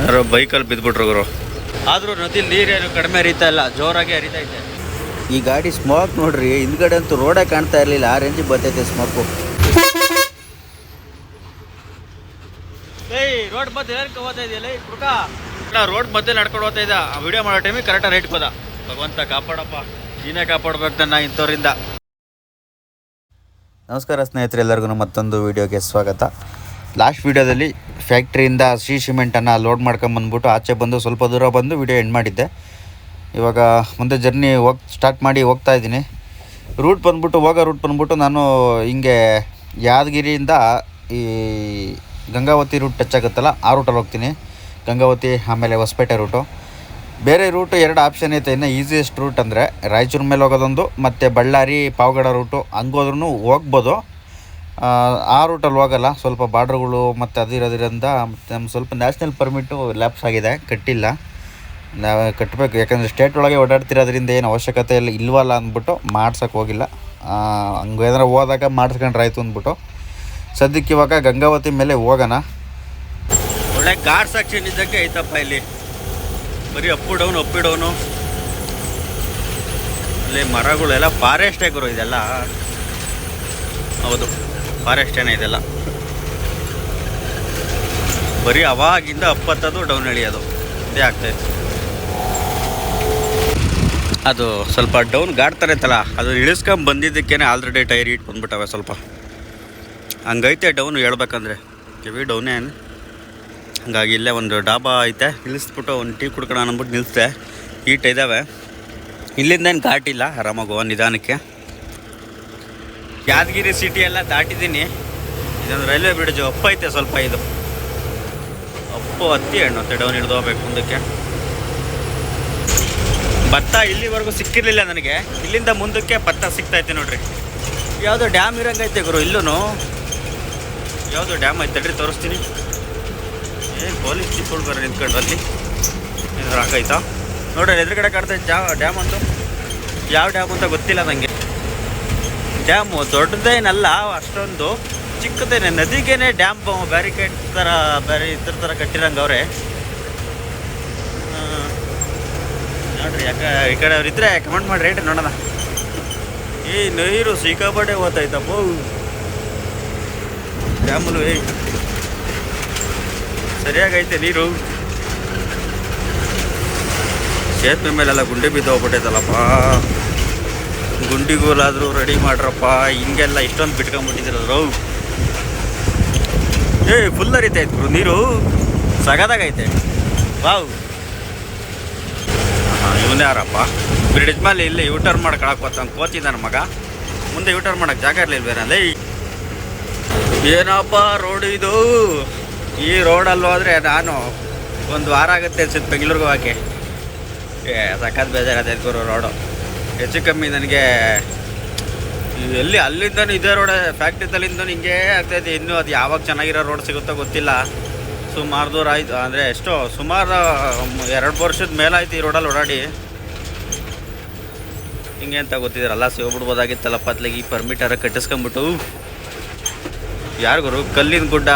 ಯಾರೋ ಬೈಕಲ್ಲಿ ಬಿದ್ದುಬಿಟ್ರು ಗುರು. ಆದರೂ ನದಿ ನೀರೇನು ಕಡಿಮೆ ಹರಿತಾ ಇಲ್ಲ ಜೋರಾಗಿ ಹರಿತಾ ಇದೆ. ಈ ಗಾಡಿ ಸ್ಮೋಕ್ ನೋಡ್ರಿ ಹಿಂದ್ಗಡೆ ಅಂತೂ ರೋಡೇ ಕಾಣ್ತಾ ಇರಲಿಲ್ಲ ಆ ರೇಂಜಿಗೆ ಬರ್ತೈತೆ ಸ್ಮೋಕು ಏಯ್ ರೋಡ್ ಮಧ್ಯೆ ಏನಕ್ಕೆ ಹೋಗ್ತಾ ಇದೆಯಲ್ಲ ರೋಡ್ ಮಧ್ಯೆ ನಡ್ಕೊಂಡು ಹೋಗ್ತಾ ಇದ್ದ. ಆ ವಿಡಿಯೋ ಮಾಡೋ ಟೈಮಿಗೆ ಕರೆಕ್ಟಾಗಿ ರೇಟ್ ಹೋದ. ಭಗವಂತ ಕಾಪಾಡಪ್ಪ ನೀನೇ ಕಾಪಾಡ್ಬೇಕು ನನ್ನ ಇಂಥವ್ರಿಂದ. ನಮಸ್ಕಾರ ಸ್ನೇಹಿತರೆ ಎಲ್ಲರಿಗೂ ಮತ್ತೊಂದು ವಿಡಿಯೋಗೆ ಸ್ವಾಗತ. ಲಾಸ್ಟ್ ವೀಡಿಯೋದಲ್ಲಿ ಫ್ಯಾಕ್ಟ್ರಿಯಿಂದ ಸಿ ಸಿಮೆಂಟನ್ನು ಲೋಡ್ ಮಾಡ್ಕೊಂಬಂದ್ಬಿಟ್ಟು ಆಚೆ ಬಂದು ಸ್ವಲ್ಪ ದೂರ ಬಂದು ವಿಡಿಯೋ ಎಂಡ್ ಮಾಡಿದ್ದೆ. ಇವಾಗ ಮುಂದೆ ಜರ್ನಿ ಹೋಗ್, ಸ್ಟಾರ್ಟ್ ಮಾಡಿ ಹೋಗ್ತಾ ಇದ್ದೀನಿ. ರೂಟ್ ಬಂದ್ಬಿಟ್ಟು, ಹೋಗೋ ರೂಟ್ ಬಂದ್ಬಿಟ್ಟು ನಾನು ಹಿಂಗೆ ಯಾದಗಿರಿಯಿಂದ ಈ ಗಂಗಾವತಿ ರೂಟ್ ಟಚ್ ಆಗುತ್ತಲ್ಲ, ಆ ರೂಟಲ್ಲಿ ಹೋಗ್ತೀನಿ. ಗಂಗಾವತಿ, ಆಮೇಲೆ ಹೊಸಪೇಟೆ ರೂಟು. ಬೇರೆ ರೂಟು ಎರಡು ಆಪ್ಷನ್ ಐತೆ. ಇನ್ನು ಈಸಿಯೆಸ್ಟ್ ರೂಟ್ ಅಂದರೆ ರಾಯಚೂರು ಮೇಲೆ ಹೋಗೋದೊಂದು, ಮತ್ತು ಬಳ್ಳಾರಿ, ಪಾವಗಡ ರೂಟು ಹಂಗೋದ್ರೂ ಹೋಗ್ಬೋದು. ಆ, ರೂಟಲ್ಲಿ ಹೋಗಲ್ಲ. ಸ್ವಲ್ಪ ಬಾರ್ಡ್ರ್ಗಳು ಮತ್ತು ಅದಿರೋದ್ರಿಂದ ನಮ್ಮ ಸ್ವಲ್ಪ ನ್ಯಾಷನಲ್ ಪರ್ಮಿಟು ಲ್ಯಾಪ್ಸ್ ಆಗಿದೆ. ಕಟ್ಟಿಲ್ಲ. ನಾವು ಕಟ್ಟಬೇಕು ಯಾಕಂದರೆ ಸ್ಟೇಟ್ ಒಳಗೆ ಓಡಾಡ್ತಿರೋದ್ರಿಂದ ಏನು ಅವಶ್ಯಕತೆ ಇಲ್ಲ ಇಲ್ವಲ್ಲ ಅಂದ್ಬಿಟ್ಟು ಮಾಡ್ಸೋಕೆ ಹೋಗಿಲ್ಲ. ಆ, ಹಂಗೆ ಏನಾರು ಹೋದಾಗ ಮಾಡಿಸ್ಕೊಂಡ್ರಾಯ್ತು ಅಂದ್ಬಿಟ್ಟು. ಸದ್ಯಕ್ಕೆ ಇವಾಗ ಗಂಗಾವತಿ ಮೇಲೆ ಹೋಗೋಣ. ಒಳ್ಳೆ ಗಾಡ್ ಸೆಕ್ಷನ್ ಇದ್ದಕ್ಕೆ ಐತಪ್ಪ ಇಲ್ಲಿ. ಬರೀ ಅಪ್ಪು ಡೌನ್ ಅಪ್ಪಿ ಡೌನು ಅಲ್ಲಿ ಮರಗಳೆಲ್ಲ ಫಾರೆಸ್ಟೇ ಗುರು ಇದೆಲ್ಲ. ಹೌದು. ಫಾರೆಸ್ಟೇನೆ ಇದೆಲ್ಲ. ಬರೀ ಅವಾಗಿಂದ ಅಪ್ಪತ್ತದು ಡೌನ್ ಇಳಿಯೋದು ಇದೇ ಆಗ್ತಾಯಿತ್ತು ಅದು ಸ್ವಲ್ಪ ಡೌನ್ ಗಾಡ್ ಥರ ಅದು ಇಳಿಸ್ಕೊಂಡು ಬಂದಿದ್ದಕ್ಕೇನೆ ಆಲ್ರೆಡಿ ಟೈರ್ ಇಟ್ಟು ಬಂದ್ಬಿಟ್ಟವೆ ಸ್ವಲ್ಪ. ಹಂಗೈತೆ ಡೌನ್ ಹೇಳ್ಬೇಕಂದ್ರೆ. ಕಿವಿ ಡೌನೇ ಹಂಗಾಗಿ ಇಲ್ಲೇ ಒಂದು ಡಾಬಾ ಐತೆ. ಇಳಿಸ್ಬಿಟ್ಟು ಒಂದು ಟೀ ಕುಡ್ಕೊಳ ಅನ್ಬಿಟ್ಟು ನಿಲ್ಲಿಸ್ದೆ ಈಟ್ ಇದ್ದಾವೆ ಇಲ್ಲಿಂದ ಏನು ಆರಾಮಾಗುವ ನಿಧಾನಕ್ಕೆ. ಯಾದಗಿರಿ ಸಿಟಿ ಎಲ್ಲ ದಾಟಿದ್ದೀನಿ. ಇದೊಂದು ರೈಲ್ವೆ ಬ್ರಿಡ್ಜ್ ಅಪ್ಪ ಐತೆ ಸ್ವಲ್ಪ ಇದು. ಅಪ್ಪು ಹತ್ತಿ ಹಣ್ಣು ಡೌನ್ ಹಿಡಿದು ಹೋಗ್ಬೇಕು ಮುಂದಕ್ಕೆ. ಭತ್ತ ಇಲ್ಲಿವರೆಗೂ ಸಿಕ್ಕಿರಲಿಲ್ಲ ನನಗೆ. ಇಲ್ಲಿಂದ ಮುಂದಕ್ಕೆ ಭತ್ತ ಸಿಗ್ತೈತೆ ನೋಡ್ರಿ. ಯಾವುದೋ ಡ್ಯಾಮ್ ಇರಂಗೈತೆ ಗುರು ಇಲ್ಲೂ ಯಾವುದೋ ಡ್ಯಾಮ್ ಐತೆ ತಡ್ರಿ, ತೋರಿಸ್ತೀನಿ. ಏ ಪೊಲೀಸ್ ಜೀಪ್ಗಳು ಬರ್ರಿ ನಿಂತ್ಕೊಂಡು ಅಲ್ಲಿ. ಏನಾರು ಹಾಕೈತಾ ನೋಡ್ರಿ ಎದುರುಗಡೆ ಕಾಡ್ತೈತೆ ಜಾ ಡ್ಯಾಮ್ ಅಂತು. ಯಾವ ಡ್ಯಾಮ್ ಅಂತ ಗೊತ್ತಿಲ್ಲ ನನಗೆ ಡ್ಯಾಮು ದೊಡ್ಡದೇನಲ್ಲ, ಅಷ್ಟೊಂದು ಚಿಕ್ಕದೇನೆ. ನದಿಗೇನೆ ಡ್ಯಾಮ್ ಬ್ಯಾರಿಕೇಡ್ ಥರ ಬೇರೆ ಇದ್ರ ಥರ ಕಟ್ಟಿರಂಗೆ ಅವ್ರೆ. ನೋಡ್ರಿ, ಯಾಕೆ ಈ ಕಡೆ ಅವ್ರು ಇದ್ರೆ ಕಮೆಂಟ್ ಮಾಡಿ ರೇಟ್ ನೋಡೋಣ. ಈ ನೀರು ಸಿಕ್ಕಾಪಟ್ಟೆ ಓದ್ತೈತಪ್ಪ ಡ್ಯಾಮಲ್ಲು ಏ. ಸರಿಯಾಗೈತೆ ನೀರು. ಸೇತುವೆ ಮೇಲೆಲ್ಲ ಗುಂಡಿ ಬಿದ್ದು ಹೋಗ್ಬಿಟ್ಟೈತಲ್ಲಪ್ಪ. ಗುಂಡಿಗೂಲಾದರೂ ರೆಡಿ ಮಾಡ್ರಪ್ಪ. ಹಿಂಗೆಲ್ಲ ಇಷ್ಟೊಂದು ಬಿಟ್ಕೊಂಡ್ಬಿಟ್ಟಿದ್ರು ಏ ಫುಲ್ ಹರಿತೈತೆ ಗುರು, ನೀರು ಸಗದಾಗೈತೆ. ವಾವ್. ಹಾಂ ಇವನೇ ಯಾರಪ್ಪ? ಬ್ರಿಡ್ಜ್ ಮೇಲೆ ಇಲ್ಲಿ ಯೂಟರ್ನ್ ಮಾಡ್ಕೊಳಕ್ಕೆ ಬರ್ತಾನೆ. ಕೋಚಿಂದ ನನ್ನ ಮಗ. ಮುಂದೆ ಯೂಟರ್ನ್ ಮಾಡೋಕೆ ಜಾಗ ಇರಲಿಲ್ವೇನಲ್ಲ ಏನಪ್ಪ ರೋಡ್ ಇದು? ಈ ರೋಡಲ್ಲಿ ಹೋದರೆ ನಾನು ಒಂದು ವಾರ ಆಗುತ್ತೆ ಅನ್ಸುತ್ತೆ ಬೆಂಗಳೂರಿಗೆ ಹೋಗೋಕ್ಕೆ. ಏ, ಸಖತ್ ಬೇಜಾರತ್ತೆ ಗುರು ರೋಡು ಹೆಚ್ಚು ಕಮ್ಮಿ ನನಗೆ, ಎಲ್ಲಿ ಅಲ್ಲಿಂದನೂ ಇದೇ ರೋಡ್ ಫ್ಯಾಕ್ಟ್ರಿದಲ್ಲಿಂದ ಹಿಂಗೆ ಆಗ್ತೈತೆ ಇನ್ನೂ ಅದು ಯಾವಾಗ ಚೆನ್ನಾಗಿರೋ ರೋಡ್ ಸಿಗುತ್ತೋ ಗೊತ್ತಿಲ್ಲ. ಸುಮಾರು ದೂರ ಆಯಿತು. ಅಂದರೆ ಎಷ್ಟೋ, ಸುಮಾರು ಎರಡು ವರ್ಷದ ಮೇಲಾಯ್ತು ಈ ರೋಡಲ್ಲಿ ಓಡಾಡಿ. ಹಿಂಗೆ ಅಂತ ಗೊತ್ತಿದ್ರಲ್ಲ, ಸಿಗೋಬಿಡ್ಬೋದಾಗಿತ್ತಲ್ಲ ಪತ್ಲಿಗೆ. ಈ ಪರ್ಮಿಟರ ಕಟ್ಟಿಸ್ಕೊಂಬಿಟ್ಟು. ಯಾರಿಗೂ ಕಲ್ಲಿನ ಗುಡ್ಡ.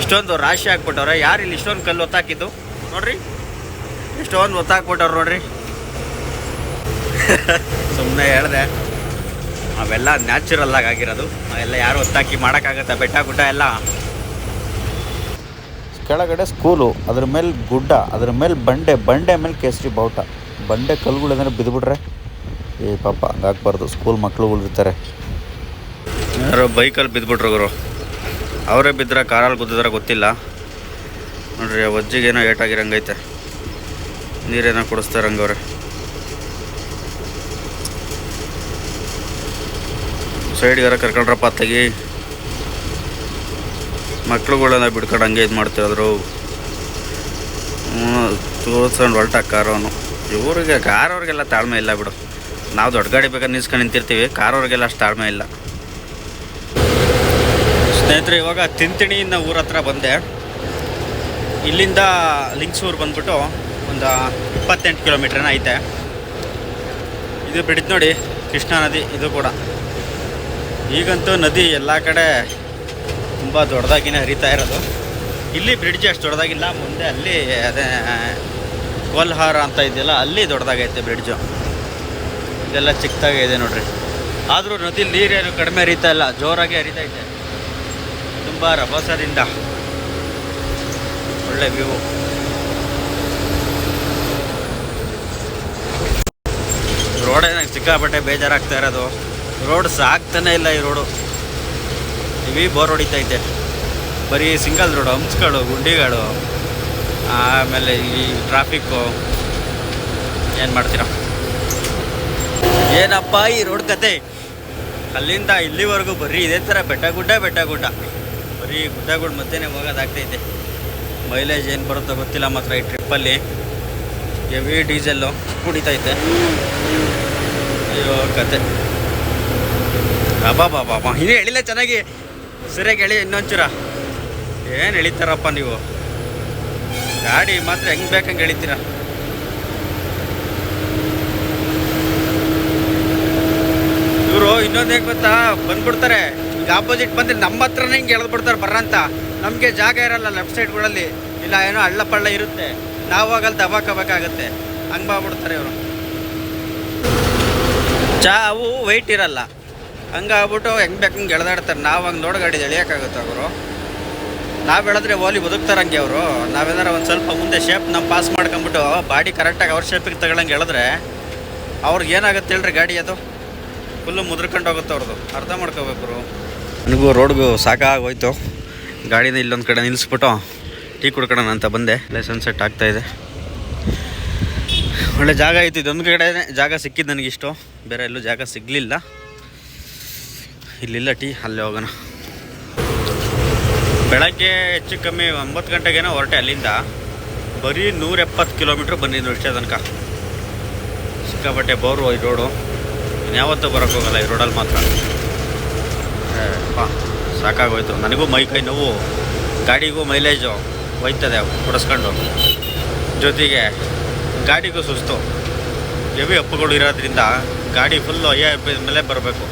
ಇಷ್ಟೊಂದು ರಾಶಿ ಹಾಕ್ಬಿಟ್ಟವ್ರೆ ಯಾರು ಇಲ್ಲಿ ಇಷ್ಟೊಂದು ಕಲ್ಲು ಒತ್ತಾಕಿದ್ದು? ನೋಡ್ರಿ. ಇಷ್ಟೊಂದು ಒತ್ತಾಕ್ಬಿಟ್ಟವ್ರು ನೋಡ್ರಿ. ಸುಮ್ಮನೆ ಹೇಳಿದೆ ಅವೆಲ್ಲ ನ್ಯಾಚುರಲ್ ಆಗಿ ಆಗಿರೋದು. ಅವೆಲ್ಲ ಯಾರು ಒತ್ತಾಕಿ ಮಾಡೋಕ್ಕಾಗತ್ತೆ? ಬೆಟ್ಟ ಗುಡ್ಡ ಎಲ್ಲ? ಕೆಳಗಡೆ ಸ್ಕೂಲು ಅದ್ರ ಮೇಲೆ ಗುಡ್ಡ ಅದ್ರ ಮೇಲೆ ಬಂಡೆ ಬಂಡೆ ಮೇಲೆ ಕೇಸರಿ ಬಾವುಟ. ಬಂಡೆ ಕಲ್ಲುಗಳೇನಾದ್ರು ಬಿದ್ದುಬಿಟ್ರೆ ಏ ಪಾಪ ಹಂಗಾಗ್ಬಾರ್ದು. ಸ್ಕೂಲ್ ಮಕ್ಳುಗಳು ಇರ್ತಾರೆ. ಯಾರೋ ಬೈಕಲ್ಲಿ ಬಿದ್ದುಬಿಟ್ರು ಗುರು. ಅವರೇ ಬಿದ್ದರೆ ಕಾರಲ್ಲಿ ಗುದ್ದಿದ್ರೆ ಗೊತ್ತಿಲ್ಲ. ನೋಡ್ರಿ ಆ ಒಜ್ಜಿಗೇನೋ ಏಟಾಗಿರಂಗೈತೆ. ನೀರೇನೋ ಕುಡಿಸ್ತಾರಂಗವ್ರೆ ಸೈಡ್ಗಾರ ಕರ್ಕೊಂಡ್ರಪ್ಪ ತೆಗಿ ಮಕ್ಳುಗಳನ್ನ ಬಿಡ್ಕೊಂಡು ಹಂಗೆ ಇದು ಮಾಡ್ತಿರೋದ್ರು. ತೋರ್ಸ್ಕೊಂಡು ಹೊಲ್ಟ ಕಾರವನು. ಇವ್ರಿಗೆ ಕಾರವ್ರಿಗೆಲ್ಲ ತಾಳ್ಮೆ ಇಲ್ಲ ಬಿಡು. ನಾವು ದೊಡ್ಡ ಗಾಡಿ ಬೇಕಾದ್ರೆ ನಿಲ್ಸ್ಕೊಂಡು ನಿಂತಿರ್ತೀವಿ, ಕಾರವ್ರಿಗೆಲ್ಲ ಅಷ್ಟು ತಾಳ್ಮೆ ಇಲ್ಲ. ಸ್ನೇಹಿತರೆ, ಇವಾಗ ತಿಂತಿಣಿಯಿಂದ ಊರ ಹತ್ರ ಬಂದೆ. ಇಲ್ಲಿಂದ ಲಿಂಗ್ಸೂರು ಬಂದ್ಬಿಟ್ಟು ಒಂದು ಇಪ್ಪತ್ತೆಂಟು ಕಿಲೋಮೀಟ್ರನ ಐತೆ. ಇದು ಬಿಡಿದ್ ನೋಡಿ, ಕೃಷ್ಣಾ ನದಿ, ಇದು ಕೂಡ. ಈಗಂತೂ ನದಿ ಎಲ್ಲ ಕಡೆ ತುಂಬ ದೊಡ್ಡದಾಗಿನೇ ಹರಿತಾ ಇರೋದು. ಇಲ್ಲಿ ಬ್ರಿಡ್ಜ್ ಅಷ್ಟು ದೊಡ್ಡದಾಗಿಲ್ಲ, ಮುಂದೆ ಅಲ್ಲಿ, ಅದೇ, ಕೋಲ್ಹಾರ ಅಂತ ಇದೆಯಲ್ಲ, ಅಲ್ಲಿ ದೊಡ್ಡದಾಗೈತೆ ಬ್ರಿಡ್ಜು ಇದೆಲ್ಲ ಚಿಕ್ಕದಾಗೆ ಇದೆ ನೋಡ್ರಿ. ಆದರೂ ನದಿ ನೀರೇನು ಕಡಿಮೆ ಹರಿತಾ ಇಲ್ಲ, ಜೋರಾಗಿ ಹರಿತಾ ಇದೆ. ತುಂಬ ರಭಸದಿಂದ ಒಳ್ಳೆ ವ್ಯೂ ರೋಡೇ ನಂಗೆ ಸಿಕ್ಕಾಪಟ್ಟೆ ಬೇಜಾರಾಗ್ತಾ ಇರೋದು. ರೋಡ್ ಸಾಕ್ತಾನೆ ಇಲ್ಲ ಈ ರೋಡು. EV bore ಹೊಡಿತೈತೆ. ಬರೀ ಸಿಂಗಲ್ ರೋಡು ಹಂಪ್ಸ್ಗಳು ಗುಂಡಿಗಳು, ಆಮೇಲೆ ಈ ಟ್ರಾಫಿಕ್ಕು ಏನು ಮಾಡ್ತೀರಾ? ಏನಪ್ಪ ಈ ರೋಡ್ ಕತೆ? ಅಲ್ಲಿಂದ ಇಲ್ಲಿವರೆಗೂ ಬರೀ ಇದೇ ಥರ ಬೆಟ್ಟ ಗುಡ್ಡ ಬೆಟ್ಟ ಗುಡ್ಡ. ಬರೀ ಗುಡ್ಡಗಳು ಮಧ್ಯೆನೇ ಹೋಗೋದಾಗ್ತೈತೆ ಮೈಲೇಜ್ ಏನು ಬರುತ್ತೋ ಗೊತ್ತಿಲ್ಲ ಮಾತ್ರ ಈ ಟ್ರಿಪ್ಪಲ್ಲಿ ಹೆವಿ ಡೀಸೆಲ್ಲು ಕುಡಿತೈತೆ. ಅಯ್ಯೋ, ಕತೆ. ಬಾಬಾ ಬಾಬಾ ಬಾ ಇನ್ನೂ ಎಳಿಲ್ಲ ಚೆನ್ನಾಗಿ. ಸರಿಯಾಗಿ ಎಳಿ ಇನ್ನೊಂಚೂರ. ಏನು ಎಳಿತಾರಪ್ಪ ನೀವು? ಗಾಡಿ ಮಾತ್ರ ಹೆಂಗೆ ಬೇಕಂಗೆ ಎಳಿತೀರ? ಇವರು ಇನ್ನೊಂದು ಹೇಗೆ ಗೊತ್ತಾ? ಬಂದ್ಬಿಡ್ತಾರೆ. ಈಗ ಆಪೋಸಿಟ್ ಬಂದ್ರೆ ನಮ್ಮ ಹತ್ರನೇ ಹಿಂಗೆ ಎಳೆದು ಬಿಡ್ತಾರೆ ಬರ್ರಂತ. ನಮಗೆ ಜಾಗ ಇರಲ್ಲ ಲೆಫ್ಟ್ ಸೈಡ್ಗಳಲ್ಲಿ ಇಲ್ಲ, ಏನೋ ಹಳ್ಳ ಪಳ್ಳ ಇರುತ್ತೆ. ನಾವು ಆಗಲ್ಲಿ ದಬಾಕಬೇಕಾಗತ್ತೆ. ಹಂಗೆ ಬಾಬಿಡ್ತಾರೆ ಇವರು. ಚಾ, ಅವು ವೆಯ್ಟ್ ಇರಲ್ಲ. ಹಂಗಾಗ್ಬಿಟ್ಟು ಹೆಂಗೆ ಬೇಕು ಹಂಗೆ ಎಳ್ದಾಡ್ತಾರೆ. ನಾವು ಹಂಗೆ ನೋಡಿ ಗಾಡಿ ಎಳಿಯೋಕ್ಕಾಗುತ್ತೆ ಅವರು. ನಾವು ಹೇಳಿದ್ರೆ ಓಲಿ ಬದುಕ್ತಾರೆ ಹಂಗೆ ಅವರು. ನಾವೇನಾರ ಒಂದು ಸ್ವಲ್ಪ ಮುಂದೆ ಶೇಪ್ ನಮ್ಮ ಪಾಸ್ ಮಾಡ್ಕೊಂಬಿಟ್ಟು ಬಾಡಿ ಕರೆಕ್ಟಾಗಿ ಅವ್ರ ಶೇಪಿಗೆ ತಗೊಳಂಗೆ ಹೇಳಿದ್ರೆ ಅವ್ರಿಗೆ ಏನಾಗುತ್ತೆ ಹೇಳ್ರಿ ಗಾಡಿ ಅದು? ಫುಲ್ಲು ಮುದ್ರಕೊಂಡು ಹೋಗುತ್ತೆ ಅವ್ರದ್ದು ಅರ್ಥ ಮಾಡ್ಕೋಬೇಕು ನನಗೂ ರೋಡ್ಗೂ ಸಾಕಾಗೋಯ್ತು. ಗಾಡಿನ ಇಲ್ಲೊಂದು ಕಡೆ ನಿಲ್ಲಿಸ್ಬಿಟ್ಟು ಟೀ ಕುಡ್ಕೊಳ್ಳೋಣ ಅಂತ ಬಂದೆ. ಅಲ್ಲೇ ಸನ್ಸೆಟ್ ಆಗ್ತಾಯಿದೆ ಒಳ್ಳೆ ಜಾಗ ಆಯ್ತು ಇದೊಂದು ಕಡೆ ಜಾಗ ಸಿಕ್ಕಿದ್ದು ನನಗಿಷ್ಟು. ಬೇರೆ ಎಲ್ಲೂ ಜಾಗ ಸಿಗಲಿಲ್ಲ. ಇಲ್ಲಿಲ್ಲ ಟೀ, ಅಲ್ಲೇ ಹೋಗೋಣ. ಬೆಳಗ್ಗೆ ಹೆಚ್ಚು ಕಮ್ಮಿ ಒಂಬತ್ತು ಗಂಟೆಗೇನೋ ಹೊರಟೆ ಅಲ್ಲಿಂದ. ಬರೀ ನೂರ ಎಪ್ಪತ್ತು ಕಿಲೋಮೀಟ್ರ್ ಬಂದಿದ್ದು ಇಷ್ಟೇ ತನಕ. ಸಿಕ್ಕಾಪಟ್ಟೆ ಬೋರು ಈ ರೋಡು. ಇನ್ಯಾವತ್ತೂ ಬರೋಕ್ಕೆ ಹೋಗಲ್ಲ ಈ ರೋಡಲ್ಲಿ ಮಾತ್ರ. ಪಾ ಸಾಕಾಗೋಯ್ತು. ನನಗೂ ಮೈ ಕೈ ನೋವು, ಗಾಡಿಗೂ ಮೈಲೇಜು ಹೋಯ್ತದೆ, ಕೊಡಿಸ್ಕೊಂಡು. ಜೊತೆಗೆ ಗಾಡಿಗೂ ಸುಸ್ತು. ಎವಿ ಅಪ್ಪುಗಳು ಇರೋದ್ರಿಂದ ಗಾಡಿ ಫುಲ್ಲು ಅಯ್ಯ ಮೇಲೆ ಬರಬೇಕು.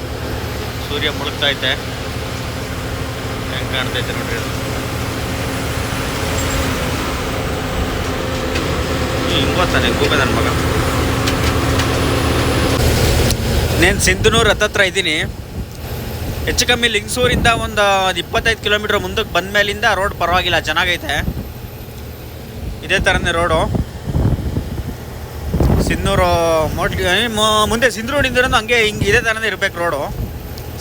ಸೂರ್ಯ ಮುಳುಗ್ತೈತೆ. ಹೆಂಗೆ ಕಾಣ್ತೈತೆ ನೋಡ್ರಿ ಹಿಂಗೋತಾನೆ ಗೂಬೆ ನನ್ನ ಮಗ. ನೇನು ಸಿಂಧನೂರು ಹತ್ತತ್ರ ಇದ್ದೀನಿ. ಹೆಚ್ಚು ಕಮ್ಮಿ ಲಿಂಗಸೂರಿಂದ ಒಂದು ಇಪ್ಪತ್ತೈದು ಕಿಲೋಮೀಟ್ರ್ ಮುಂದಕ್ಕೆ ಬಂದ ಮೇಲಿಂದ ರೋಡ್ ಪರವಾಗಿಲ್ಲ, ಚೆನ್ನಾಗೈತೆ. ಇದೇ ಥರನೇ ರೋಡು. ಸಿಂಧನೂರು ಮೋಟ್ಲಿ ಮುಂದೆ ಮುಂದೆ ನಿಂದಿರೋದು ಹಂಗೆ ಹಿಂಗೆ ಇದೇ ಥರನೇ ಇರಬೇಕು ರೋಡು.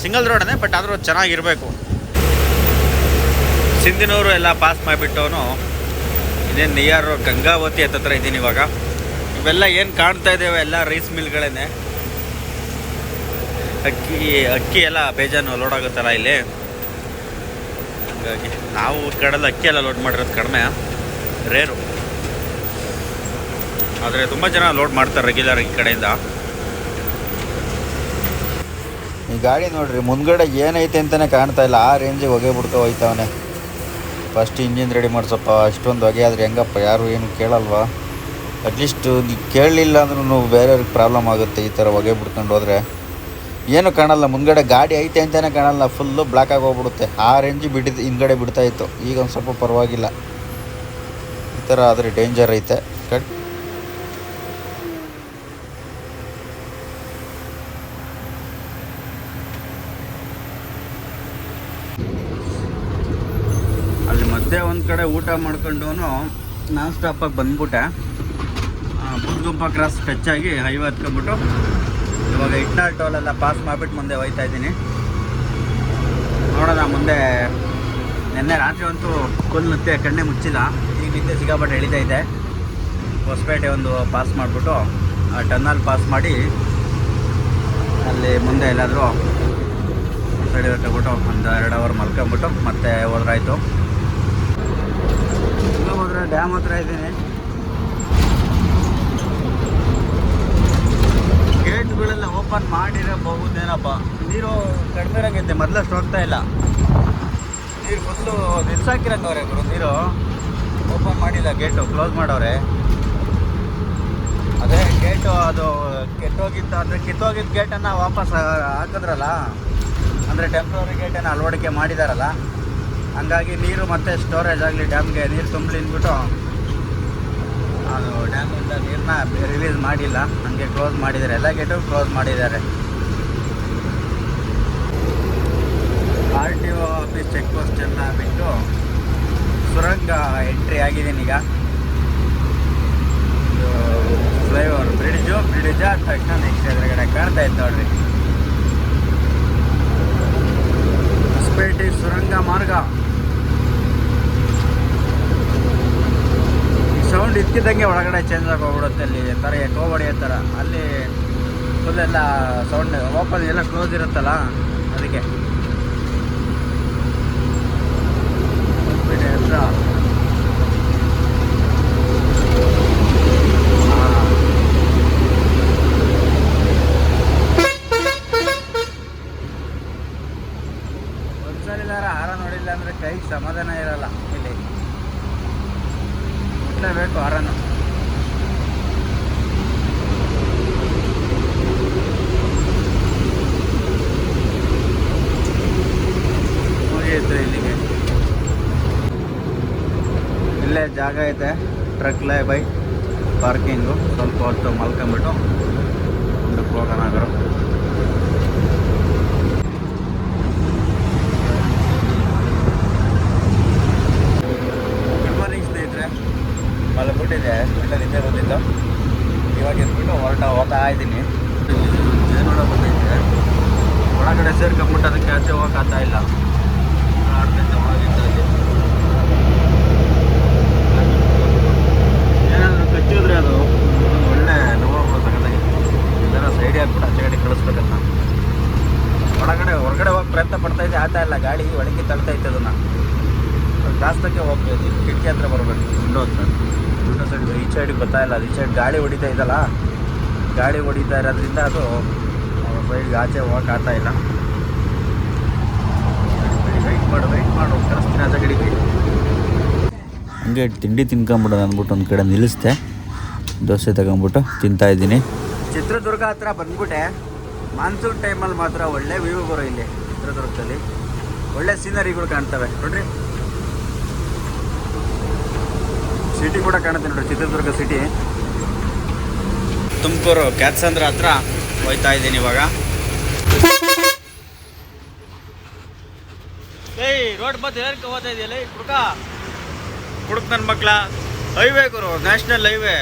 ಸಿಂಗಲ್ ರೋಡೇ ಬಟ್ ಆದರೂ ಚೆನ್ನಾಗಿರಬೇಕು. ಸಿಂಧಿನವರು ಎಲ್ಲ ಪಾಸ್ ಮಾಡಿಬಿಟ್ಟವನು. ಇನ್ನೇನು ನಿಯರ್ ಗಂಗಾವತಿ ಹತ್ತತ್ರ ಇದ್ದೀನಿ ಇವಾಗ. ಇವೆಲ್ಲ ಏನು ಕಾಣ್ತಾ ಇದ್ದೇವೆ ಎಲ್ಲ ರೈಸ್ ಮಿಲ್ಗಳೇನೆ ಅಕ್ಕಿ ಅಕ್ಕಿ ಎಲ್ಲ ಬೇಜಾನು ಲೋಡ್ ಆಗುತ್ತಲ್ಲ ಇಲ್ಲಿ. ಹಾಗಾಗಿ ನಾವು ಕಡೆಲ್ಲ ಅಕ್ಕಿ ಎಲ್ಲ ಲೋಡ್ ಮಾಡಿರೋದು ಕಡಿಮೆ. ರೇರು ಆದರೆ ತುಂಬ ಜನ ಲೋಡ್ ಮಾಡ್ತಾರೆ ರೆಗ್ಯುಲರ್ ಈ ಕಡೆಯಿಂದ ಈ ಗಾಡಿ ನೋಡ್ರಿ, ಮುಂದ್ಗಡೆ ಏನೈತೆ ಅಂತಲೇ ಕಾಣ್ತಾ ಇಲ್ಲ. ಆ ರೇಂಜಿಗೆ ಹೊಗೆ ಬಿಡ್ಕೊ ಹೋಯ್ತವನೆ. ಫಸ್ಟ್ ಇಂಜಿನ್ ರೆಡಿ ಮಾಡಿಸಪ್ಪ ಅಷ್ಟೊಂದು ಹೊಗೆ ಆದರೆ ಹೆಂಗಪ್ಪ, ಯಾರು ಏನು ಕೇಳಲ್ವಾ? ಅಟ್ಲೀಸ್ಟ್ ಕೇಳಲಿಲ್ಲ ಅಂದ್ರೂ ಬೇರೆಯವ್ರಿಗೆ ಪ್ರಾಬ್ಲಮ್ ಆಗುತ್ತೆ ಈ ಥರ ಹೊಗೆ ಬಿಡ್ಕೊಂಡು ಹೋದರೆ. ಏನು ಕಾಣಲ್ಲ, ಮುಂದ್ಗಡೆ ಗಾಡಿ ಐತೆ ಅಂತಲೇ ಕಾಣಲ್ಲ ಫುಲ್ಲು ಬ್ಲಾಕ್ ಆಗಿ ಹೋಗ್ಬಿಡುತ್ತೆ. ಆ ರೇಂಜ್ ಬಿಟ್ಟಿದ್ದು ಹಿಂದ್ಗಡೆ ಬಿಡ್ತಾ ಇತ್ತು. ಈಗ ಒಂದು ಸ್ವಲ್ಪ ಪರವಾಗಿಲ್ಲ. ಈ ಥರ ಆದರೆ ಡೇಂಜರ್ ಐತೆ. ಕಟ್ ಕಡೆ ಊಟ ಮಾಡ್ಕೊಂಡು ನಾನ್ ಸ್ಟಾಪಾಗಿ ಬಂದ್ಬಿಟ್ಟೆ. ಬುದ್ಗುಂಪ ಕ್ರಾಸ್ ಟಚ್ ಆಗಿ ಹೈವೇ ಹತ್ಕೊಂಡ್ಬಿಟ್ಟು ಇವಾಗ ಇಟ್ನಾಳ್ ಟೋಲೆಲ್ಲ ಪಾಸ್ ಮಾಡಿಬಿಟ್ಟು ಮುಂದೆ ಹೋಯ್ತಾ ಇದ್ದೀನಿ. ನೋಡೋಣ ಮುಂದೆ. ನಿನ್ನೆ ರಾತ್ರಿ ಅಂತೂ ಫುಲ್ ನತ್ತೆ ಕಣ್ಣೆ ಮುಚ್ಚಿಲ್ಲ. ಈಗ ನಿದ್ದೆ ಸಿಕ್ಕಾಪಟ್ಟೆ ಎಳಿತಾ ಇದೆ. ಹೊಸಪೇಟೆ ಒಂದು ಪಾಸ್ ಮಾಡಿಬಿಟ್ಟು, ಆ ಟನ್ನಲ್ ಪಾಸ್ ಮಾಡಿ ಅಲ್ಲಿ ಮುಂದೆ ಎಲ್ಲಾದರೂ ಸೈಡ್ ತಗೊಬಿಟ್ಟು ಒಂದು ಎರಡು ಅವರ್ ಮಲ್ಕೊಂಬಿಟ್ಟು ಮತ್ತೆ ಹೋದ್ರಾಯ್ತು. ಹೋದ್ರೆ ಡ್ಯಾಮ್ ಹತ್ರ ಇದ್ದೀನಿ. ಗೇಟ್ಗಳೆಲ್ಲ ಓಪನ್ ಮಾಡಿರಬಹುದೇನಪ್ಪ? ನೀರು ಕಡಿಮೆ ಇರಂಗೈತೆ ಮೊದಲಷ್ಟು ಹೋಗ್ತಾ ಇಲ್ಲ. ನೀರು ಮೊದಲು ನಿಲ್ಸಾಕಿರಂಗವ್ರೆ ಗುರು, ನೀರು. ಓಪನ್ ಮಾಡಿಲ್ಲ ಗೇಟು, ಕ್ಲೋಸ್ ಮಾಡವ್ರೆ. ಅದೇ ಗೇಟು ಅದು ಕೆಟ್ಟೋಗಿತ್ತು ಅಂದರೆ ಕಿತ್ತೋಗಿದ್ದ ಗೇಟನ್ನು ವಾಪಸ್ ಹಾಕಿದ್ರಲ್ಲ, ಅಂದರೆ ಟೆಂಪ್ರವರಿ ಗೇಟನ್ನು ಅಳವಡಿಕೆ ಮಾಡಿದಾರಲ್ಲ ಹಂಗಾಗಿ ನೀರು ಮತ್ತೆ ಸ್ಟೋರೇಜ್ ಆಗಲಿ ಡ್ಯಾಮ್ಗೆ ನೀರು ತುಂಬಲಿ ಅಂದ್ಬಿಟ್ಟು, ಅದು ಡ್ಯಾಮಿಂದ ನೀರನ್ನ ರಿಲೀಸ್ ಮಾಡಿಲ್ಲ. ಹಂಗೆ ಕ್ಲೋಸ್ ಮಾಡಿದ್ದಾರೆ. ಎಲ್ಲ ಗೇಟು ಕ್ಲೋಸ್ ಮಾಡಿದ್ದಾರೆ. R T O office check post ಎಲ್ಲ ಬಿಟ್ಟು ಸುರಂಗ ಎಂಟ್ರಿ ಆಗಿದ್ದೀನಿ ಈಗ. ಫ್ಲೈಓವರ್ ಬ್ರಿಡ್ಜು ಬ್ರಿಡ್ಜ್ ಆದ ತಕ್ಷಣ ನೆಕ್ಸ್ಟ್ ಎದುರುಗಡೆ ಕಾಣ್ತಾ ಇತ್ತು ನೋಡ್ರಿ. ಸುರಂಗ ಮಾರ್ಗ. ಸೌಂಡ್ ಇದ್ಕಿದ್ದಂಗೆ ಒಳಗಡೆ ಚೇಂಜ್ ಆಗಿ ಹೋಗ್ಬಿಡುತ್ತೆ ಅಲ್ಲಿ ಥರ ಎಕೋ ಹೊಡೆಯೋ ಥರ ಅಲ್ಲಿ ಫುಲ್ ಎಲ್ಲ ಸೌಂಡ್ ಓಪನ್ ಎಲ್ಲ ಕ್ಲೋಸ್ ಇರುತ್ತಲ್ಲ ಅದಕ್ಕೆ ಹೊಸಪೇಟೆ ಹತ್ರ ಹಾ. ಒಂದ್ಸಲಿದಾರ ಹಾರ ನೋಡಿಲ್ಲ ಅಂದ್ರೆ ಕೈಗೆ ಸಮಾಧಾನ ಇರಲ್ಲ ಇಲ್ಲಿ ಮುಟ್ಲೇಬೇಕು ಹಾರನು ಮುಗಿಯಿತು ಇಲ್ಲಿಗೆ ಇಲ್ಲೇ ಟ್ರಕ್ ಲೈ ಬೈ. ಪಾರ್ಕಿಂಗು ಸ್ವಲ್ಪ ಹೊತ್ತು ಮಲ್ಕೊಂಬಿಟ್ಟು ಮುಂದಕ್ಕೆ ಹೋಗೋಣ ಗುರು ಗುಡ್ ಮಾರ್ನಿಂಗ್ ಸ್ನೇಹಿತರೆ. ಇವಾಗ ಹೊರಟ ಹೋಗ್ತಾ ಇದ್ದೀನಿ. ನೋಡೋ ಬಂದೈತೆ ಒಳಗಡೆ ಸೇರ್ಕೊಂಬಿಟ್ಟು ಅದಕ್ಕೆ ಆಚೆ ಹೋಗಕ್ಕಾಗ್ತಾ ಇಲ್ಲ ಆಡ್ತೈತೆ ಒಳಗಿಂದ ಅಲ್ಲಿ. ಏನಾದರೂ ಕಚ್ಚಿದ್ರೆ ಅದು ಒಳ್ಳೆ ನೋವು ಸಖತ್ತಾಗಿ ಇದರ ಸೈಡ್ ಹಾಕ್ಬಿಟ್ಟು ಆಚೆ ಕಡೆ ಕಳಿಸ್ಬೇಕಂತ ಒಳಗಡೆ ಹೊರಗಡೆ ಹೋಗಿ ಪ್ರಯತ್ನ ಪಡ್ತಾ ಇದ್ದೆ ಆಗ್ತಾ ಇಲ್ಲ ಗಾಳಿ ಒಳಗೆ ತಳ್ತಾ ಇತ್ತು ಅದನ್ನು. ರಾಸ್ತಕ್ಕೆ ಹೋಗ್ಬೇಕು ಕಿಟಕಿ ಹತ್ರ ಬರಬೇಕು. ವಿಂಡೋ ಹತ್ರ. ವಿಂಡೋ ಸೈಡ್ ಈ ಸೈಡಿಗೆ ಬರ್ತಾ ಇಲ್ಲ ಅದು ಈ ಸೈಡ್ ಗಾಳಿ ಹೊಡಿತಾ ಇದಲ್ಲ ಗಾಳಿ ಹೊಡಿತಾ ಇರೋದ್ರಿಂದ ಅದು ಸೈಡ್ಗೆ ಆಚೆ ಹೋಗಕ್ಕೆ ಆಗ್ತಾ ಇಲ್ಲ. ವೆಯ್ಟ್ ಮಾಡು ವೆಯ್ಟ್ ಮಾಡು ಕಳಿಸ್ತೀನಿ ಆಚೆ ಕಡೆಗೆ ಹಂಗೆ ತಿಂಡಿ ತಿನ್ಕೊಂಬಿಡೋದು ಅಂದ್ಬಿಟ್ಟು ಒಂದು ಕಡೆ ನಿಲ್ಲಿಸ್ದೆ. ದೋಸೆ ತಗೊಂಬಿಟ್ಟು ತಿಂತಾ ಇದ್ದೀನಿ. ಚಿತ್ರದುರ್ಗ ಹತ್ರ ಬಂದ್ಬಿಟ್ಟೆ. ಮಾನ್ಸೂನ್ ಟೈಮಲ್ಲಿ ಮಾತ್ರ ಒಳ್ಳೆ ವ್ಯೂ ಬರೋ ಇಲ್ಲಿ ಚಿತ್ರದುರ್ಗದಲ್ಲಿ. ಒಳ್ಳೆ ಸೀನರಿಗಳು ಕಾಣ್ತವೆ. ನೋಡ್ರಿ. ಸಿಟಿ ಕೂಡ ಕಾಣುತ್ತೆ ನೋಡ್ರಿ ಚಿತ್ರದುರ್ಗ ಸಿಟಿ ತುಮಕೂರು ಕ್ಯಾತ್ಸಂದ್ರ ಹತ್ರ ಹೋಯ್ತಾ ಇದ್ದೀನಿ ಇವಾಗ. ಏಯ್ ರೋಡ್ ಮತ್ತೆ ಏನಕ್ಕೆ ಹೋಗ್ತಾ ಇದೆಯಲ್ಲ ಕುಡ್ಕ. ಕುಡುಕ್ ನನ್ನ ಮಕ್ಳ. ಹೈವೇ ಗುರು ನ್ಯಾಷನಲ್ ಹೈವೇ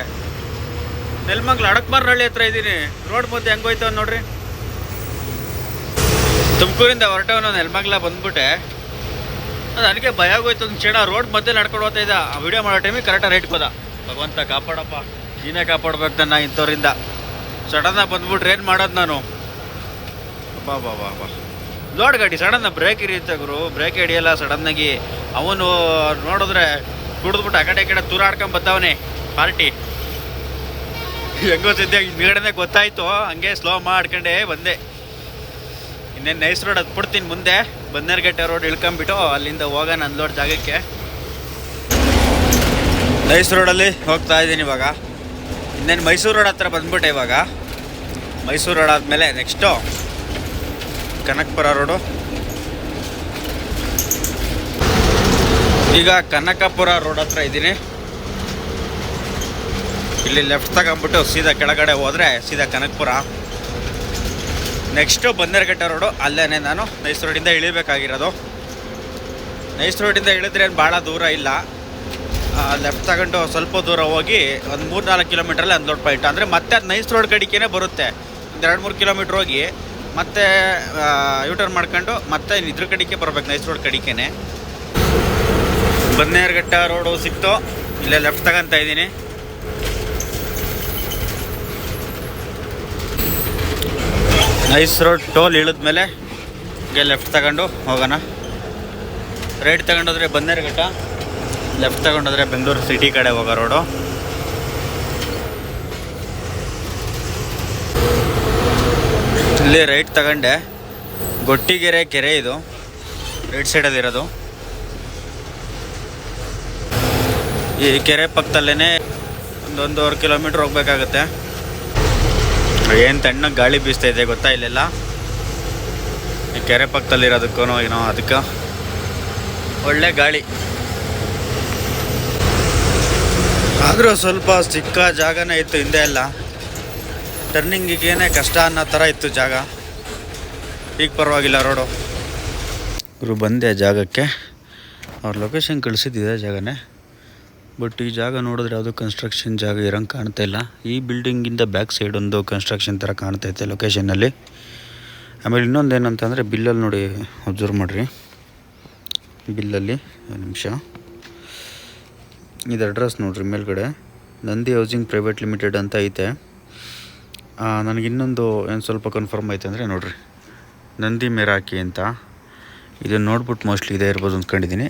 ನೆಲ್ಮಂಗ್ಲ ಅಡಕ್ಮಾರಹಳ್ಳಿ ಹತ್ರ ಇದ್ದೀನಿ ರೋಡ್ ಮಧ್ಯೆ ಹೆಂಗ್ ಹೋಯ್ತಾವ ನೋಡ್ರಿ. ತುಮಕೂರಿಂದ ಹೊರಟವನು ನೆಲ್ಮಂಗ್ಲ ಬಂದ್ಬಿಟ್ಟೆ. ಅದು ಅದಕ್ಕೆ ಭಯ ಆಗೋಯ್ತು. ಒಂದು ಕ್ಷಣ ರೋಡ್ ಮಧ್ಯೆ ನಡ್ಕೊಂಡು ಹೋಗ್ತಾ ಇದ್ದ. ಆ ವಿಡಿಯೋ ಮಾಡೋ ಟೈಮಿಗೆ ಕರೆಕ್ಟಾಗಿ ರೇಟ್ ಹೋದ ಭಗವಂತ ಕಾಪಾಡಪ್ಪ. ನೀನೇ ಕಾಪಾಡ್ಬೇಕು ನನ್ನ ಇಂಥವ್ರಿಂದ. ಸಡನ್ನಾಗಿ ಬಂದ್ಬಿಟ್ರೆ ಏನು ಮಾಡೋದು ನಾನು? ಬಾ ಬಾ ಬಾ ಬಾ ಲೋಡ್ ಗಾಡಿ ಸಡನ್ನ ಬ್ರೇಕ್ ಇರಿಯುತ್ತೆ ಗುರು. ಬ್ರೇಕ್ ಹಿಡಿಯಲ್ಲ ಸಡನ್ನಾಗಿ ಅವನು ನೋಡಿದ್ರೆ ಕುಡಿದ್ಬಿಟ್ಟು ಆ ಕಡೆ ಈ ಕಡೆ ತೂರಾಡ್ಕೊಂಡ್ ಬತ್ತವನೆ ಪಾರ್ಟಿ. ಹೆಂಗೋ ಸದ್ಯ ಹಿಂದ್ಗಡೆನೆ ಗೊತ್ತಾಯಿತು. ಹಂಗೆ ಸ್ಲೋ ಮಾಡ್ಕೊಂಡೆ ಬಂದೆ. ಇನ್ನೇನು ನೈಸ್ ರೋಡ್ ಹತ್ಬಿಡ್ತೀನಿ ಮುಂದೆ. ಬನ್ನೇರ್ಗಟ್ಟೆ ರೋಡ್ ಇಳ್ಕೊಂಬಿಟ್ಟು ಅಲ್ಲಿಂದ ಹೋಗೋಣ ಅನ್ಲೋಡ್ ಜಾಗಕ್ಕೆ. ನೈಸ್ ರೋಡಲ್ಲಿ ಹೋಗ್ತಾ ಇದ್ದೀನಿ ಇವಾಗ. ಇನ್ನೇನು ಮೈಸೂರು ರೋಡ್ ಹತ್ರ ಬಂದ್ಬಿಟ್ಟೆ ಇವಾಗ. ಮೈಸೂರು ರೋಡ್ ಆದಮೇಲೆ ನೆಕ್ಸ್ಟು ಕನಕಪುರ ರೋಡು ಈಗ ಕನಕಪುರ ರೋಡ್ ಹತ್ರ ಇದ್ದೀನಿ. ಇಲ್ಲಿ ಲೆಫ್ಟ್ ತಗೊಂಬಿಟ್ಟು ಸೀದಾ ಕೆಳಗಡೆ ಹೋದರೆ ಸೀದಾ ಕನಕಪುರ. ನೆಕ್ಸ್ಟು ಬನ್ನೇರಘಟ್ಟ ರೋಡು ಅಲ್ಲೇ ನಾನು ನೈಸ್ ರೋಡಿಂದ ಇಳಿಬೇಕಾಗಿರೋದು. ನೈಸ್ ರೋಡಿಂದ ಇಳಿದ್ರೆ ಏನು ಭಾಳ ದೂರ ಇಲ್ಲ. ಲೆಫ್ಟ್ ತಗೊಂಡು ಸ್ವಲ್ಪ ದೂರ ಹೋಗಿ ಒಂದು ಮೂರು ನಾಲ್ಕು ಕಿಲೋಮೀಟ್ರಲ್ಲಿ ದೊಡ್ಡ ಪಾಯಿಂಟ್. ಅಂದರೆ ಮತ್ತೆ ಅದು ನೈಸ್ ರೋಡ್ ಕಡಿಕೆನೇ ಬರುತ್ತೆ. ಒಂದು ಎರಡು ಮೂರು ಕಿಲೋಮೀಟ್ರ್ ಹೋಗಿ ಮತ್ತೆ ಯೂಟರ್ನ್ ಮಾಡ್ಕೊಂಡು ಮತ್ತೆ ಇದ್ರ ಕಡಿಕೆ ಬರ್ಬೇಕು ನೈಸ್ ರೋಡ್ ಕಡಿಕೆನೆ. ಬನ್ನೇರ್ಘಟ್ಟ ರೋಡು ಸಿಕ್ತು. ಇಲ್ಲೇ ಲೆಫ್ಟ್ ತಗೊಂತ ಇದ್ದೀನಿ. ನೈಸ್ ರೋಡ್ ಟೋಲ್ ಇಳಿದ್ಮೇಲೆ ಹೀಗೆ ಲೆಫ್ಟ್ ತಗೊಂಡು ಹೋಗೋಣ. ರೈಟ್ ತಗೊಂಡೋದ್ರೆ ಬನ್ನೇರುಘಟ್ಟ ಲೆಫ್ಟ್ ತಗೊಂಡೋದ್ರೆ ಬೆಂಗಳೂರು ಸಿಟಿ ಕಡೆ ಹೋಗೋ ರೋಡು ಇಲ್ಲಿ ರೈಟ್ ತಗೊಂಡೆ. ಗೊಟ್ಟಿಗೆರೆ ಕೆರೆ ಇದು. ರೈಟ್ ಸೈಡಲ್ಲಿ ಇರೋದು. ಈ ಕೆರೆ ಪಕ್ಕದಲ್ಲೇ ಒಂದು ಒಂದೂವರೆ ಕಿಲೋಮೀಟ್ರ್ ಹೋಗ್ಬೇಕಾಗತ್ತೆ. ಏನು ತಣ್ಣ ಗಾಳಿ ಬೀಸ್ತಾ ಇದೆ ಗೊತ್ತಾ ಇಲ್ಲೆಲ್ಲ? ಕೆರೆ ಪಕ್ಕದಲ್ಲಿರೋದಕ್ಕೂ ಏನೋ ಅದಕ್ಕೆ. ಒಳ್ಳೆ ಗಾಳಿ. ಆದರೂ ಸ್ವಲ್ಪ ಚಿಕ್ಕ ಜಾಗನೇ ಇತ್ತು ಹಿಂದೆ ಎಲ್ಲ. ಟರ್ನಿಂಗಿಗೇನೆ ಕಷ್ಟ ಅನ್ನೋ ಥರ ಇತ್ತು ಜಾಗ. ಈಗ ಪರವಾಗಿಲ್ಲ ರೋಡು. ಇವರು ಬಂದೆ ಜಾಗಕ್ಕೆ. ಅವ್ರ ಲೊಕೇಶನ್ ಕಳಿಸಿದ್ದಿದೆ ಜಾಗನೇ. ಬಟ್ ಈ ಜಾಗ ನೋಡಿದ್ರೆ ಯಾವುದು ಕನ್ಸ್ಟ್ರಕ್ಷನ್ ಜಾಗ ಇರಂಗೆ ಕಾಣ್ತಾ ಇಲ್ಲ. ಈ ಬಿಲ್ಡಿಂಗಿಂದ ಬ್ಯಾಕ್ ಸೈಡ್ ಒಂದು ಕನ್ಸ್ಟ್ರಕ್ಷನ್ ಥರ ಕಾಣ್ತೈತೆ ಲೊಕೇಶನಲ್ಲಿ ಆಮೇಲೆ ಇನ್ನೊಂದು ಏನಂತಂದರೆ ಬಿಲ್ಲಲ್ಲಿ ನೋಡಿ ಅಬ್ಸರ್ವ್ ಮಾಡಿರಿ. ಬಿಲ್ಲಲ್ಲಿ ನಿಮಿಷ. ಇದು ಅಡ್ರೆಸ್ ನೋಡಿರಿ ಮೇಲ್ಗಡೆ. ನಂದಿ ಹೌಸಿಂಗ್ ಪ್ರೈವೇಟ್ ಲಿಮಿಟೆಡ್ ಅಂತ ಐತೆ. ನನಗಿನ್ನೊಂದು ಏನು ಸ್ವಲ್ಪ ಕನ್ಫರ್ಮ್ ಐತೆ ಅಂದರೆ ನೋಡಿರಿ. ನಂದಿ ಮೇರಾಕಿ ಅಂತ. ಇದನ್ನು ನೋಡ್ಬಿಟ್ಟು ಮೋಸ್ಟ್ಲಿ ಇದೇ ಇರ್ಬೋದು ಅಂದ್ಕೊಂಡಿದ್ದೀನಿ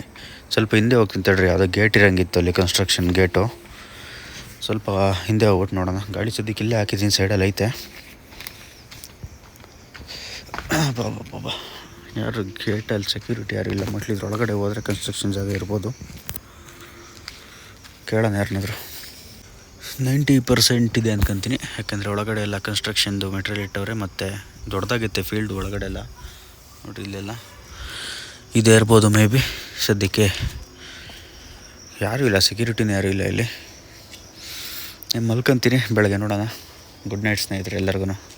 ಸ್ವಲ್ಪ ಹಿಂದೆ ಹೋಗ್ತೀನಿ ತಡ್ರಿ, ಯಾವುದೋ ಗೇಟ್ ಇರೋಂಗಿತ್ತು ಅಲ್ಲಿ ಕನ್ಸ್ಟ್ರಕ್ಷನ್ ಗೇಟು ಸ್ವಲ್ಪ ಹಿಂದೆ ಹೋಗ್ಬಿಟ್ಟು ನೋಡೋಣ. ಗಾಡಿ ಸದ್ಯಕ್ಕೆ ಇಲ್ಲೇ ಹಾಕಿದ್ದೀನಿ ಸೈಡಲ್ಲಿ ಐತೆ. ಬಾಬಾ ಬಾಬಾ ಯಾರು ಗೇಟಲ್ಲಿ ಸೆಕ್ಯೂರಿಟಿ ಯಾರು ಇಲ್ಲ. ಮೋಸ್ಟ್ಲಿ ಇದ್ರೊಳಗಡೆ ಹೋದರೆ ಕನ್ಸ್ಟ್ರಕ್ಷನ್ ಜಾಗ ಇರ್ಬೋದು. ಕೇಳೋಣ ಯಾರನ್ನಾದ್ರು ನೈಂಟಿ ಪರ್ಸೆಂಟ್ ಇದೆ ಅನ್ಕೊಂತೀನಿ. ಯಾಕಂದರೆ ಒಳಗಡೆ ಎಲ್ಲ ಕನ್ಸ್ಟ್ರಕ್ಷನ್ದು ಮೆಟೀರಿಯಲ್ ಇಟ್ಟವ್ರೆ, ಮತ್ತು ದೊಡ್ಡದಾಗೈತೆ ಫೀಲ್ಡ್ ಒಳಗಡೆ ಎಲ್ಲ. ನೋಡಿರಿ ಇಲ್ಲೆಲ್ಲ. ಇದೇ ಇರ್ಬೋದು ಮೇ ಬಿ. ಸದ್ಯಕ್ಕೆ ಯಾರೂ ಇಲ್ಲ ಸೆಕ್ಯೂರಿಟಿನೂ ಯಾರೂ ಇಲ್ಲ ಇಲ್ಲಿ. ಮಲ್ಕೊಂತೀನಿ ಬೆಳಗ್ಗೆ ನೋಡೋಣ. ಗುಡ್ ನೈಟ್ ಸ್ನೇಹಿತರೆ ಎಲ್ಲರಿಗೂ